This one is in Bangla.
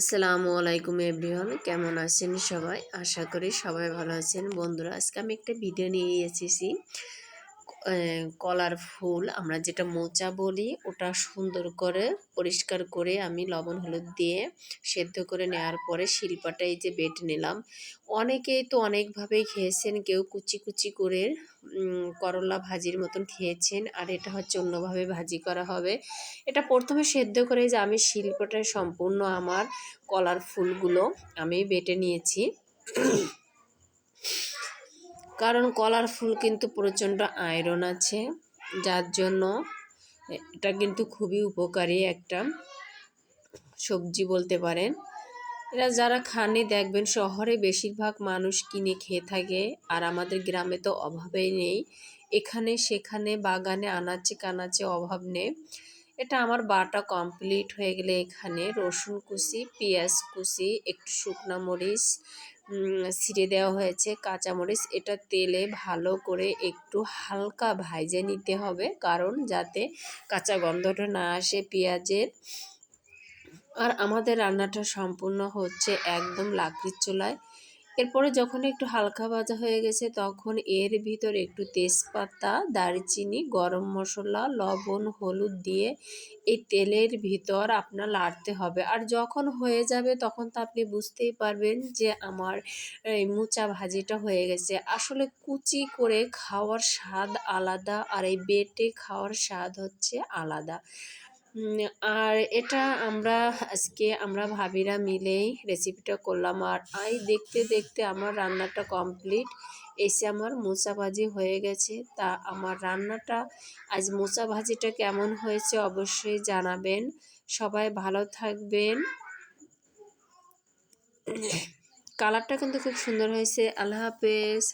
আসসালামু আলাইকুম এভরিওয়ান, কেমন আছেন সবাই? আশা করি সবাই ভালো আছেন। বন্ধুরা, আজকে আমি একটা ভিডিও নিয়ে এসেছি। কলার ফুল আমরা যেটা মোচা বলি, ওটা সুন্দর করে পরিষ্কার করে আমি লবণ হলুদ দিয়ে সেদ্ধ করে নেওয়ার পরে শিল্পাটা এই যে বেটে নিলাম। অনেকেই তো অনেকভাবেই খেয়েছেন, কেউ কুচি কুচি করে করলা ভাজির মতন খেয়েছেন, আর এটা হচ্ছে অন্যভাবে ভাজি করা হবে। এটা প্রথমে সেদ্ধ করে যে আমি শিল্পটা সম্পূর্ণ আমার কলার ফুলগুলো আমি বেটে নিয়েছি। কারণ কলার ফুল কিন্তু প্রচণ্ড আয়রন আছে, যার জন্য এটা কিন্তু খুবই উপকারী একটা সবজি বলতে পারেন। এরা যারা খানে দেখবেন শহরে বেশিরভাগ মানুষ কিনে খেয়ে থাকে আর আমাদের গ্রামে তো অভাবেই নেই। এখানে সেখানে বাগানে আনাচে কানাচে অভাব নেই। এটা আমার বাটা কমপ্লিট হয়ে গেলে এখানে রসুন কুচি, পেঁয়াজ কুচি, একটু শুকনো মরিচ ছিঁড়ে দেওয়া হয়েছে কাঁচামরিচ এটা তেলে ভালো করে একটু হালকা ভাইজে নিতে হবে, কারণ যাতে কাঁচা গন্ধটা না আসে পেঁয়াজের। আর আমাদের রান্নাটা সম্পূর্ণ হচ্ছে একদম লাকড়ির চুলায়। এরপরে যখন একটু হালকা ভাজা হয়ে গেছে, তখন এর ভিতর একটু তেজপাতা, দারচিনি, গরম মশলা, লবণ, হলুদ দিয়ে এই তেলের ভিতর আপনার লাড়তে হবে। আর যখন হয়ে যাবে, তখন তো আপনি বুঝতেই পারবেন যে আমার, এই মোচা ভাজিটা হয়ে গেছে। আসলে কুচি করে খাওয়ার স্বাদ আলাদা আর এই বেটে খাওয়ার স্বাদ হচ্ছে আলাদা। আর এটা আমরা আজকে আমরা ভাবিরা মিলেই রেসিপিটা করলাম। আর আই দেখতে দেখতে আমার রান্নাটা কমপ্লিট এসে আমার মোচা ভাজি হয়ে গেছে। তা আমার রান্নাটা আজ মোচা ভাজিটা কেমন হয়েছে অবশ্যই জানাবেন। সবাই ভালো থাকবেন। কালারটা কিন্তু খুব সুন্দর হয়েছে। আল্লাহ হাফেজ।